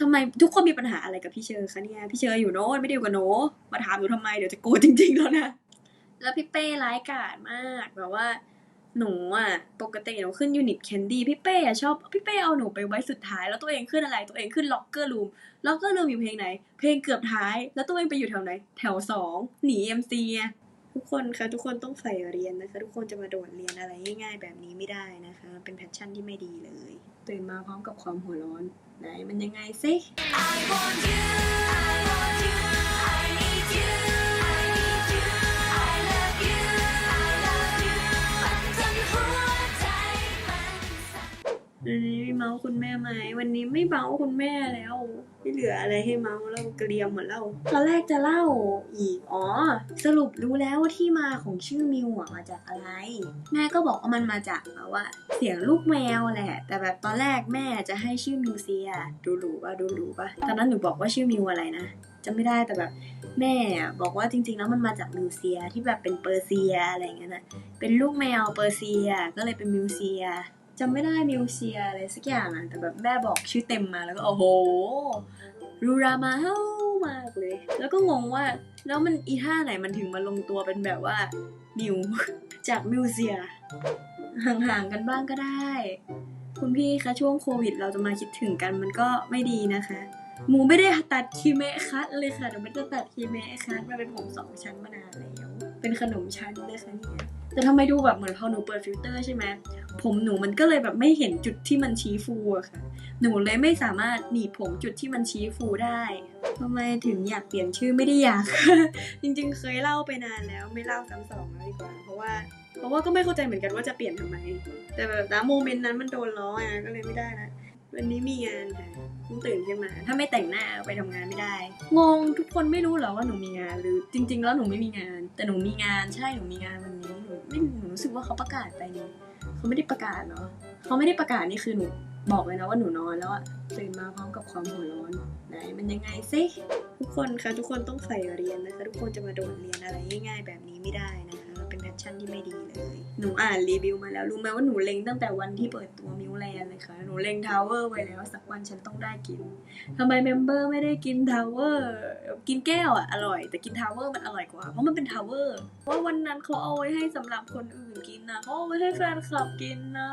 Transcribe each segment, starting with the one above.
ทำไมทุกคนมีปัญหาอะไรกับพี่เชอร์คะเนี่ย พี่เชอร์อยู่โน้นไม่ได้อยู่กับหนูมาถามหนูทำไมเดี๋ยวจะโกรธจริงๆแล้วนะ แล้วพี่เป้ร้ายกาจมากแบบว่า หนูอะปกติหนูขึ้นยูนิตแคนดี้พี่เป้อะชอบพี่เป้เอาหนูไปไว้สุดท้าย แล้วตัวเองขึ้นอะไรตัวเองขึ้นล็อกเกอร์รูมล็อกเกอร์รูมอยู่เพลงไหน เพลงเกือบท้าย แล้วตัวเองไปอยู่แถวไหน แถวสองหนีเอ็มซีไงทุกคนคะทุกคนต้องใฝ่เรียนนะคะ ทุกคนจะมาโดดเรียนอะไรง่ายๆ แบบนี้ไม่ได้นะคะมันเป็นแพชชั่นที่ไม่ดีเลยตื่นมาพร้อมกับความหัวร้อน ไหนมันยังไงซิ คุณแม่ไหมวันนี้ไม่เมาคุณแม่แล้ว ไม่เหลืออะไรให้เมาแล้วเกลียมหมดแล้วตอนแรกจะเล่าอีกอ๋อ สรุปรู้แล้วว่าที่มาของชื่อมิวมาจากอะไร แม่ก็บอกว่ามันมาจากแบบว่า เสียงลูกแมวแหละ แต่แบบตอนแรกแม่จะให้ชื่อมิวเซีย ดูหรูป่ะดูหรูป่ะตอนนั้นหนูบอกว่าชื่อมิวอะไรนะจำไม่ได้แต่แบบแม่บอกว่าจริงๆแล้วมันมาจากมิวเซียที่แบบเป็นเปอร์เซียอะไรเงี้ยนะเป็นลูกแมวเปอร์เซียก็เลยเป็นมิวเซีย จำไม่ได้มิวเซียอะไรสักอย่างอะแต่แบบแม่บอกชื่อเต็มมาแล้วก็โอ้โหรูรามาเฮ้ามากเลย แล้วก็งงว่าแล้วมันอีท่าไหนมันถึงมาลงตัวเป็นแบบว่ามิวจากมิวเซีย ห่างๆกันบ้างก็ได้ คุณพี่คะช่วงโควิด เราจะมาคิดถึงกันมันก็ไม่ดีนะคะหมูไม่ได้ตัดคีเมะคัตเลยค่ะหนูไม่ได้ตัดคีเมะคัตมาเป็นผมสองชั้นมานานแล้ว เป็นขนมชั้นเลยค่ะเนี่ย แต่ทำไมดูแบบเหมือนพอหนูเปิดฟิลเตอร์ใช่ไหมผมหนูมันก็เลยแบบไม่เห็นจุดที่มันชี้ฟูอะค่ะ หนูเลยไม่สามารถหนีบผมจุดที่มันชี้ฟูได้ทำไมถึงอยากเปลี่ยนชื่อไม่ได้อยาก จริงๆ เคยเล่าไปนานแล้วไม่เล่าซ้ำสองแล้วดีกว่า เพราะว่าเพราะว่าก็ไม่เข้าใจเหมือนกันว่าจะเปลี่ยนทำไม แต่แบบณโมเมนต์นั้นมันโดนล้ออะก็เลยไม่ได้นะวันนี้มีงานค่ะเพิ่งตื่นขึ้นมา ถ้าไม่แต่งหน้าไปทำงานไม่ได้ งงทุกคนไม่รู้เหรอว่าหนูมีงานหรือจริง ๆ แล้วหนูไม่มีงาน แต่หนูมีงานใช่หนูมีงานวันนี้ ไม่หนูรู้สึกว่าเขาประกาศไปนี่เขาไม่ได้ประกาศเนาะเขาไม่ได้ประกาศนี่คือหนูบอกเลยนะว่าหนูนอนแล้วอะตื่นมาพร้อมกับความหัวร้อนไหนมันยังไงซิทุกคนคะทุกคนต้องใส่เรียนนะคะ ทุกคนจะมาโดดเรียนอะไรง่ายๆแบบนี้ไม่ได้นะคะ ชชั่นที่ไม่ดีเลย หนูอ่านรีวิวมาแล้ว รู้ไหมว่าหนูเล็งตั้งแต่วันที่เปิดตัวมิวแลนเลยค่ะ หนูเล็งทาวเวอร์ไว้แล้ว สักวันฉันต้องได้กินทำไมเมมเบอร์ไม่ได้กินทาวเวอร์ กินแก้วอะอร่อย แต่กินทาวเวอร์มันอร่อยกว่า เพราะมันเป็นทาวเวอร์เพราวันนั้นเขาเอาไว้ให้สำหรับคนอื่นกินนะเขาเอาไว้ให้แฟนคลับกินนะ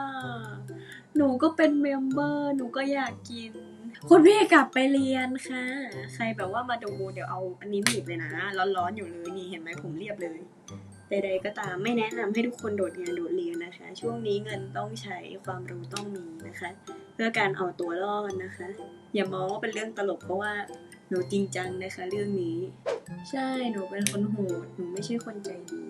หนูก็เป็นเมมเบอร์ หนูก็อยากกินคุณพี่กลับไปเรียนค่ะ ใครแบบว่ามาดูเดี๋ยวเอาอันนี้หนีบเลยนะ ร้อนๆอยู่เลยนี่เห็นไหมผมเรียบเลย ใดๆก็ตามไม่แนะนำให้ทุกคนโดดงานโดดเรียนนะคะ ช่วงนี้เงินต้องใช้ความรู้ต้องมีนะคะ เพื่อการเอาตัวรอดนะคะ อย่ามองว่าเป็นเรื่องตลกเพราะว่าหนูจริงจังนะคะ เรื่องนี้ ใช่หนูเป็นคนโหดหนูไม่ใช่คนใจดี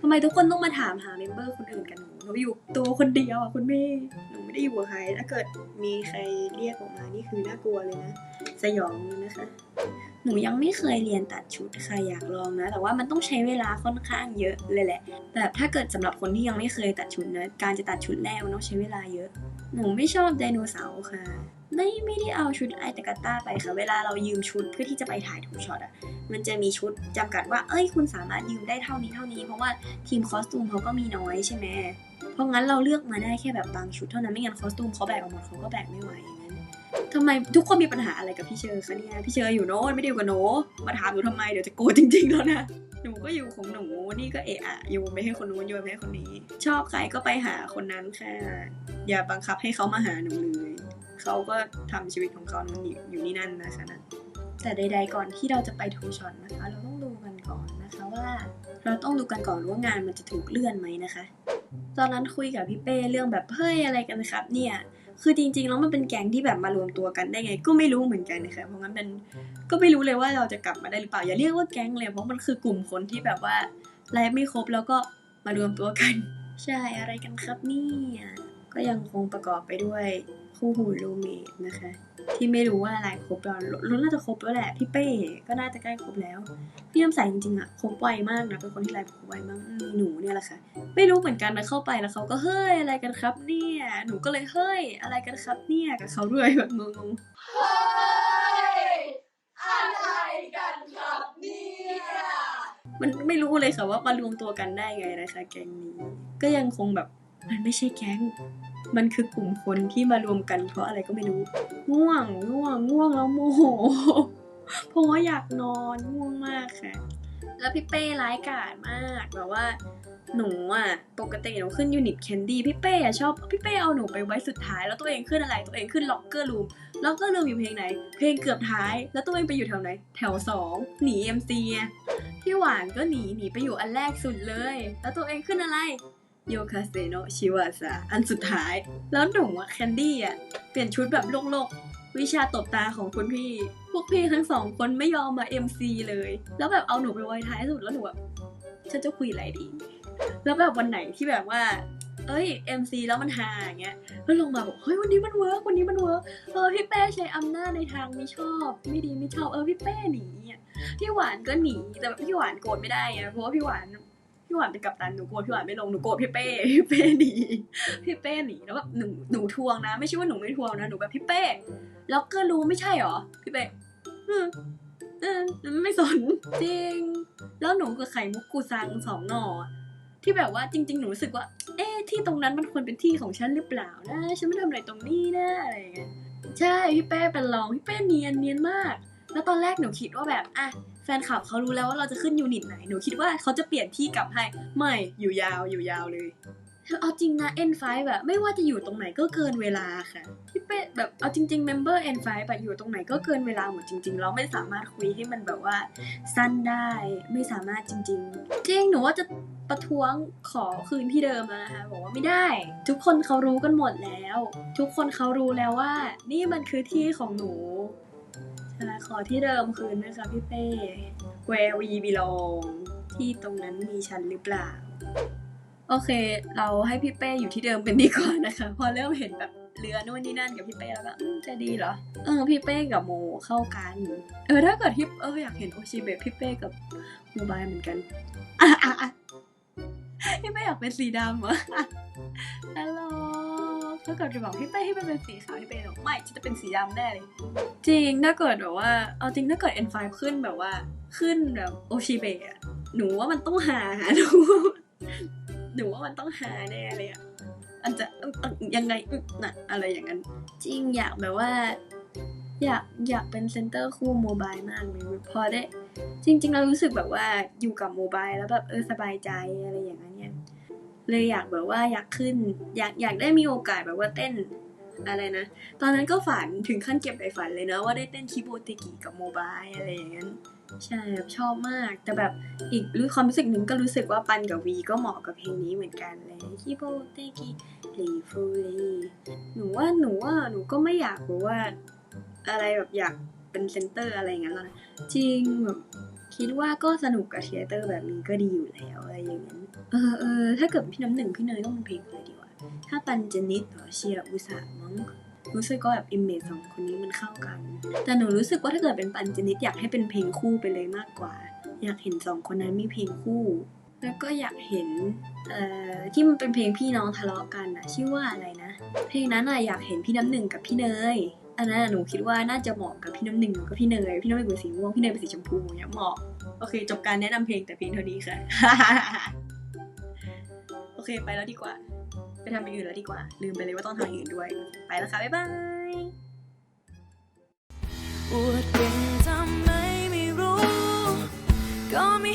ทำไมทุกคนต้องมาถามหาเมมเบอร์คนอื่นกันหนูหนูอยู่ตัวคนเดียวอะคุณแม่หนูไม่ได้อยู่กับใครถ้าเกิดมีใครเรียกออกมานี่คือน่ากลัวเลยนะสยองเลยนะคะ หนูยังไม่เคยเรียนตัดชุดค่ะอยากลองนะ แต่ว่ามันต้องใช้เวลาค่อนข้างเยอะเลยแหละแต่ถ้าเกิดสำหรับคนที่ยังไม่เคยตัดชุดนะการจะตัดชุดแรกมันต้องใช้เวลาเยอะ หนูไม่ชอบไดโนเสาร์ค่ะ ไม่ไม่ได้เอาชุดไอตะกาต้าไปค่ะ เวลาเรายืมชุดเพื่อที่จะไปถ่ายทูช็อตอะมันจะมีชุดจำกัดว่า เอ้ยคุณสามารถยืมได้เท่านี้เท่านี้ เพราะว่าทีมคอสตูมเขาก็มีน้อยใช่ไหมเพราะงั้นเราเลือกมาได้แค่แบบบางชุดเท่านั้นไม่งั้นคอสตูมเขาแบกออกหมดเขาก็แบกไม่ไหว ทำไมทุกคนมีปัญหาอะไรกับพี่เชอร์คะเนี่ยพี่เชอร์อยู่โน้นไม่ได้อยู่กับหนูมาถามหนูทำไมเดี๋ยวจะโกรธจริง ๆ แล้วนะหนูก็อยู่ของหนูนี่ก็เอะอะโยนไปให้คนนู้นโยนไปให้คนนี้ ชอบใครก็ไปหาคนนั้นค่ะ อย่าบังคับให้เขามาหาหนูเลยเขาก็ทำชีวิตของเขานั้นอยู่อยู่นี่นั่นนะคะนะแต่ใด ๆ ก่อนที่เราจะไปทูช็อตนะคะ เราต้องดูกันก่อนนะคะว่า เราต้องดูกันก่อนว่างานมันจะถูกเลื่อนไหมนะคะ ตอนนั้นคุยกับพี่เป้เรื่องแบบเฮ้ยอะไรกันครับเนี่ย คือจริงๆแล้วมันเป็นแก๊งที่แบบมารวมตัวกันได้ไง ก็ไม่รู้เหมือนกันนะคะเพราะงั้นมันก็ไม่รู้เลยว่าเราจะกลับมาได้หรือเปล่า อย่าเรียกว่าแก๊งเลยเพราะมันคือกลุ่มคนที่แบบว่าไลฟ์ไม่ครบแล้วก็มารวมตัวกัน ใช่อะไรกันครับเนี่ยก็ยังคงประกอบไปด้วย คู่หูรูเมทนะคะ ที่ไม่รู้ว่าอะไรครบแล้วรุ่นน่าจะครบแล้วแหละ พี่เป้ก็น่าจะใกล้ครบแล้ว พี่น้ำใสจริงๆอะครบไวมากนะเป็นคนที่ไลฟ์ครบไวมากอืมหนูเนี่ยแหละค่ะ ไม่รู้เหมือนกันนะเข้าไปแล้วเขาก็เฮ้ยอะไรกันครับเนี่ยหนูก็เลยเฮ้ยอะไรกันครับเนี่ยกับเขาด้วยแบบงงเฮ้ยอะไรกันครับเนี่ยๆมันไม่รู้เลยค่ะว่ามารวมตัวกันได้ไงนะคะ แกงนี้ก็ยังคงแบบ มันไม่ใช่แก๊ง มันคือกลุ่มคนที่มารวมกันเพราะอะไรก็ไม่รู้ ง่วง ง่วง ง่วงแล้วโมโห เพราะว่าอยากนอนง่วงมากค่ะ แล้วพี่เป้ร้ายกาจมากแบบว่า หนูอะ ปกติหนูขึ้นยูนิตแคนดี้พี่เป้อะชอบ พี่เป้เอาหนูไปไว้สุดท้าย แล้วตัวเองขึ้นอะไร ตัวเองขึ้นล็อกเกอร์รูม ล็อกเกอร์รูมอยู่เพลงไหน เพลงเกือบท้าย แล้วตัวเองไปอยู่แถวไหน แถวสองหนีเอ็มซีพี่หวานก็หนี หนีไปอยู่อันแรกสุดเลย แล้วตัวเองขึ้นอะไร โยคาเซโนชิวาซาอันสุดท้าย แล้วหนูอะแคนดี้อะเปลี่ยนชุดแบบโลกๆ วิชาตบตาของคุณพี่ พวกพี่ทั้งสองคนไม่ยอมมา MC เลย แล้วแบบเอาหนูไปไว้ท้ายสุดแล้วหนูแบบฉันจะคุยอะไรดี แล้วแบบวันไหนที่แบบว่า เอ้ย MC แล้วมันฮาอย่างเงี้ยแล้วลงมาบอกเฮ้ยวันนี้มันเวิร์กวันนี้มันเวิร์กเออพี่เป้ใช้อำนาจในทางไม่ชอบ ไม่ดีไม่ชอบเออพี่เป้หนีอะพี่หวานก็หนีแต่แบบพี่หวานโกรธไม่ได้อะเพราะว่าพี่หวาน พี่หวานเป็นกัปตันหนูโกรธพี่หวานไม่ลงหนูโกรธพี่เป้พี่เป้หนีพี่เป้หนีแล้วแบบหนูหนูทวงนะ ไม่ใช่ว่าหนูไม่ทวงนะหนูแบบพี่เป้แล้วก็รู้ไม่ใช่หรอพี่เป้อืมเออไม่สนจริง แล้วหนูกับไข่มุกกูซังสองหน่อที่แบบว่าจริง ๆ หนูรู้สึกว่า เอ๊ะที่ตรงนั้นมันควรเป็นที่ของฉันหรือเปล่านะ ฉันไม่ทำอะไรตรงนี้นะอะไรอย่างเงี้ยใช่พี่เป้เป็นรองพี่เป้เนียนเนียนมาก แล้วตอนแรกหนูคิดว่าแบบอะ แฟนคลับเขารู้แล้วว่าเราจะขึ้นยูนิตไหน หนูคิดว่าเขาจะเปลี่ยนที่กลับให้ ไม่ อยู่ยาว อยู่ยาวเลย เอาจริงนะ N5 แบบไม่ว่าจะอยู่ตรงไหนก็เกินเวลาค่ะพี่เป้แบบเอาจริงๆ member N5 แบบอยู่ตรงไหนก็เกินเวลาหมดจริง ๆ เราไม่สามารถคุยให้มันแบบว่าสั้นได้ไม่สามารถจริง ๆ จริงหนูว่าจะประท้วงขอคืนที่เดิมแล้วนะคะบอกว่าไม่ได้ ทุกคนเขารู้กันหมดแล้ว ทุกคนเขารู้แล้วว่า นี่มันคือที่ของหนู ขอที่เดิมคืนนะคะพี่เป้ Where we belong ที่ตรงนั้นมีฉันหรือเปล่า โอเค เราให้พี่เป้อยู่ที่เดิมเป็นดีกว่านะคะ พอเริ่มเห็นแบบเรือนู่นนี่นั่นกับพี่เป้แล้วก็จะดีเหรอ เออพี่เป้กับโมเข้ากัน เออถ้าเกิดที่เอออยากเห็นโอชิเบะพี่เป้กับโมบายเหมือนกันอะอะอะพี่เป้อยากเป็นสีดำเหรอฮัลโหล ถ้าเกิดจะบอกพี่เป้ให้มันเป็นสีขาวพี่เป้บอกไม่จะเป็นสีดำแน่เลย จริงถ้าเกิดแบบว่าเอาจริงถ้าเกิด N5 ขึ้นแบบว่าขึ้นแบบโอชิเบะอหนูว่ามันต้องหาหนูหนูว่ามันต้องหาแน่เลยอะอันจะยังไงน่ะอะไรอย่างนั้น จริงอยากแบบว่า อยากอยากเป็นเซนเตอร์คู่โมบายมากเลยพอได้ จริง ๆ เรารู้สึกแบบว่าอยู่กับโมบายแล้วแบบเออสบายใจอะไรอย่างนั้นเนี่ย เลยอยากแบบว่าอยากขึ้น อยากอยากได้มีโอกาสแบบว่าเต้นอะไรนะ ตอนนั้นก็ฝันถึงขั้นเก็บไปฝันเลยนะ ว่าได้เต้นคิโบเตกิกับโมบายอะไรอย่างนั้นใช่แบบชอบมาก แต่แบบอีกรู้ความรู้สึกหนึ่งก็รู้สึกว่าปันกับวีก็เหมาะกับเพลงนี้เหมือนกันเลยคิโบเตกิรีฟูรีหนูว่าหนูว่าหนูก็ไม่อยากแบบว่า อะไรแบบอยากเป็นเซนเตอร์อะไรอย่างนั้นหรอกจริงแบบคิดว่าก็สนุกกับเทยเตอร์แบบนี้ก็ดีอยู่แล้วอะไรอย่างนั้น เออเออถ้าเกิดพี่น้ำหนึ่งพี่เนยต้องเป็นเพลงอะไรดีวะถ้าปันเจนิดหรอเชียร์อุสามั้งรู้สึกก็แบบอิมเมจสองคนนี้มันเข้ากัน แต่หนูรู้สึกว่าถ้าเกิดเป็นปันเจนิดอยากให้เป็นเพลงคู่ไปเลยมากกว่า อยากเห็นสองคนนั้นมีเพลงคู่ แล้วก็อยากเห็นเอ่อที่มันเป็นเพลงพี่น้องทะเลาะกันอะชื่อว่าอะไรนะ เพลงนั้นอะอยากเห็นพี่น้ำหนึ่งกับพี่เนยอันนั้นอะหนูคิดว่าน่าจะเหมาะกับพี่น้ำหนึ่งกับพี่เนยพี่น้ำหนึ่งเป็นสีม่วงพี่เนยเป็นสีชมพูเนี่ยเหมาะโอเค จบการแนะนำเพลงแต่เพียงเท่านี้ค่ะ เคไปแล้วดีกว่า ไปทำอย่างอื่นแล้วดีกว่า ลืมไปเลยว่าต้องทำอย่างอื่นด้วย ไปแล้วค่ะ บ๊ายบายอวดเก่งทำไมไม่รู้ ก็ไม่